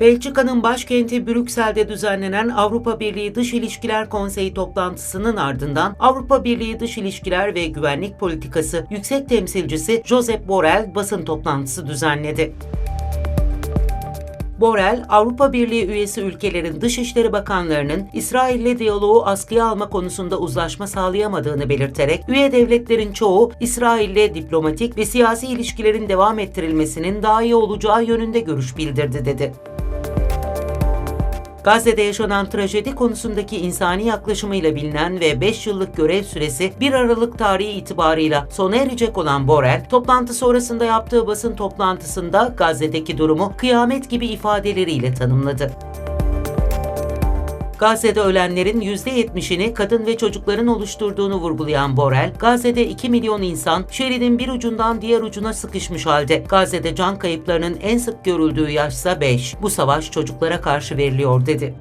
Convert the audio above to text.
Belçika'nın başkenti Brüksel'de düzenlenen Avrupa Birliği Dış İlişkiler Konseyi toplantısının ardından Avrupa Birliği Dış İlişkiler ve Güvenlik Politikası Yüksek Temsilcisi Josep Borrell basın toplantısı düzenledi. Borrell, Avrupa Birliği üyesi ülkelerin Dışişleri Bakanlarının İsrail'le diyaloğu askıya alma konusunda uzlaşma sağlayamadığını belirterek, üye devletlerin çoğu İsrail'le diplomatik ve siyasi ilişkilerin devam ettirilmesinin daha iyi olacağı yönünde görüş bildirdi dedi. Gazze'de yaşanan trajedi konusundaki insani yaklaşımıyla bilinen ve 5 yıllık görev süresi 1 Aralık tarihi itibarıyla sona erecek olan Borrell, toplantı sonrasında yaptığı basın toplantısında Gazze'deki durumu kıyamet gibi ifadeleriyle tanımladı. Gazze'de ölenlerin %70'ini kadın ve çocukların oluşturduğunu vurgulayan Borrell, Gazze'de 2 milyon insan şeridin bir ucundan diğer ucuna sıkışmış halde. Gazze'de can kayıplarının en sık görüldüğü yaşsa 5. Bu savaş çocuklara karşı veriliyor dedi.